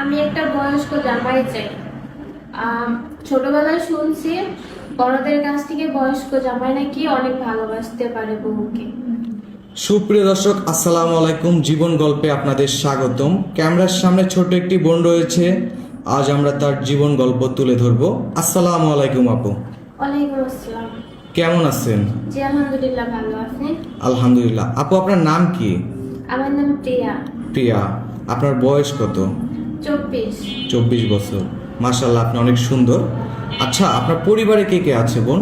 আমি একটা বয়স্ক জামাই চাই। ছোটবেলায় শুনছি বড়দের কাছ থেকে বয়স্ক জামাই নাকি অনেক ভালোবাসতে পারে বউকে। সুপ্রিয় দর্শক আসসালামু আলাইকুম। জীবন গল্পে আপনাদের স্বাগতম। ক্যামেরার সামনে ছোট একটি বোন রয়েছে। আজ আমরা তার জীবন গল্প তুলে ধরবো। আসসালামু আলাইকুম আপু। ওয়ালাইকুম আসসালাম। কেমন আছেন? জি আলহামদুলিল্লাহ ভালো আলহামদুলিল্লাহ। আপু আপনার নাম কি? আমার নাম প্রিয়া। প্রিয়া। আপনার বয়স কত? চব্বিশ। বছর। মাশাল্লাহ আপনি অনেক সুন্দর। আচ্ছা আপনার পরিবারে কে কে আছে বোন?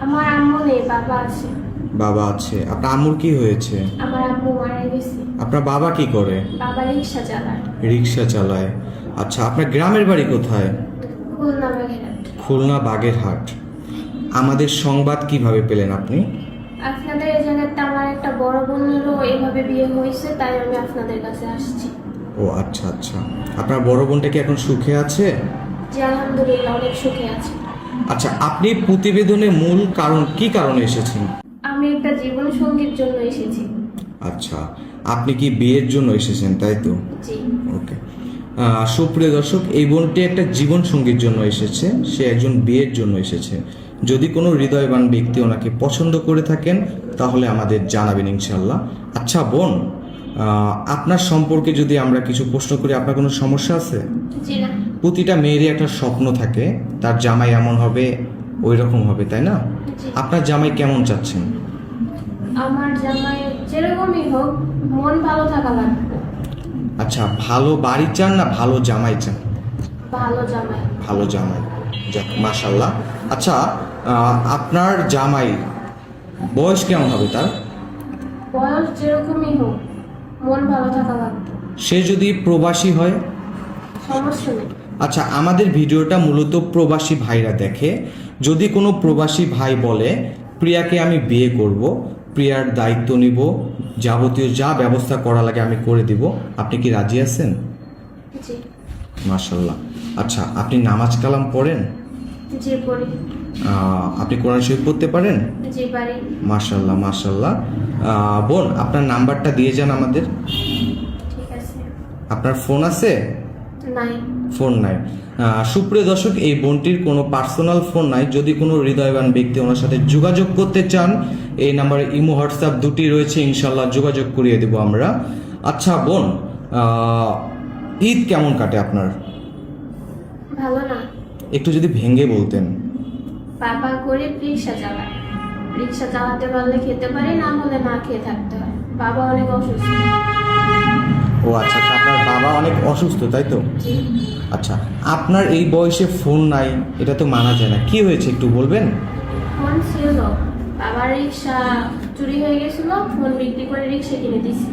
আমার আম্মু নেই বাবা আছে। বাবা আছে। আপনার আম্মুর কি হয়েছে? আমার আম্মু মারা গেছে। আপনার বাবা কি করে? বাবা রিক্সা চালায়। রিক্সা চালায়। আচ্ছা আপনার গ্রামের বাড়ি কোথায়? খুলনা বাগেরহাট। খুলনা বাগেরহাট। আমাদের সংবাদ কীভাবে পেলেন আপনি? আপনাদের আমার একটা বড় বোনেরও বিয়ে হয়েছে তাই আমি আপনাদের কাছে আসছি। ও আচ্ছা আচ্ছা। আপনার বড় বোনটা কি এখন সুখে আছে? জি আলহামদুলিল্লাহ অনেক সুখে আছে। আচ্ছা আপনি প্রতিবেদনের মূল কারণ কি কারণে এসেছেন? আমি একটা জীবন সঙ্গীর জন্য এসেছি। আচ্ছা আপনি কি বিয়ের জন্য এসেছেন তাই তো? জি। ওকে। সুপ্রিয় দর্শক এই বোনটি একটা জীবন সঙ্গীর জন্য এসেছে সে একজন বিয়ের জন্য এসেছে। যদি কোনো হৃদয়বান ব্যক্তি ওনাকে পছন্দ করে থাকেন তাহলে আমাদের জানাবেন ইনশাল্লাহ আচ্ছা বোন? আপনার সম্পর্কে যদি আমরা কিছু প্রশ্ন করি আপনার কোনো সমস্যা আছে? প্রতিটা মেয়েরই একটা স্বপ্ন থাকে তার জামাই এমন হবে ওই রকম হবে তাই না? আপনার জামাই কেমন চাচ্ছেন? আমার জামাই যেরকমই হোক মন ভালো থাকা লাগবে। আচ্ছা ভালো বাড়ি চান না ভালো জামাই চান? ভালো জামাই। ভালো জামাই। যাক মাশাল্লাহ আচ্ছা আপনার জামাই বয়স কেমন হবে তার? বয়স যেরকমই হোক মন ভালো থাকা লাগবে। সে যদি প্রবাসী হয়? সমস্যা নেই। আচ্ছা আমাদের ভিডিওটা মূলত প্রবাসী ভাইরা দেখে। যদি কোনো প্রবাসী ভাই বলে প্রিয়াকে আমি বিয়ে করব প্রিয়ার দায়িত্ব নিব যাবতীয় যা ব্যবস্থা করা লাগে আমি করে দিব। আপনি কি রাজি আছেন? জি। মাশাল্লাহ আচ্ছা আপনি নামাজ কালাম পড়েন? জি পড়ি। আপনি কোরআন শরীফ পড়তে পারেন? মাশাল্লাহ মাশাল্লাহ বোন আপনার নাম্বারটা দিয়ে যান আমাদের। আপনার ফোন আছে? ফোন নাই। সুপ্রিয় দর্শক এই বোনটির কোনো পার্সোনাল ফোন নাই। যদি কোনো হৃদয়বান ব্যক্তি ওনার সাথে যোগাযোগ করতে চান এই নাম্বারে ইমো হোয়াটসঅ্যাপ দুটি রয়েছে ইনশাল্লাহ যোগাযোগ করিয়ে দেব আমরা। আচ্ছা বোন ঈদ কেমন কাটে আপনার? ভালো না। একটু যদি ভেঙে বলতেন। বাবা গরিব রিক্সা চালায়। রিক্সা চালাতে পারলে খেতে পারি না হলে না খেয়ে থাকতে হয়। বাবা অনেক অসুস্থ। ও আচ্ছা আচ্ছা আপনার বাবা অনেক অসুস্থ তাই তো? আচ্ছা আপনার এই বয়সে ফোন নাই এটা তো মানা যায় না। কি হয়েছে একটু বলবেন? ফোন ছিল। বাবার রিক্সা চুরি হয়ে গেছিল ফোন বিক্রি করে রিক্সা কিনে দিছি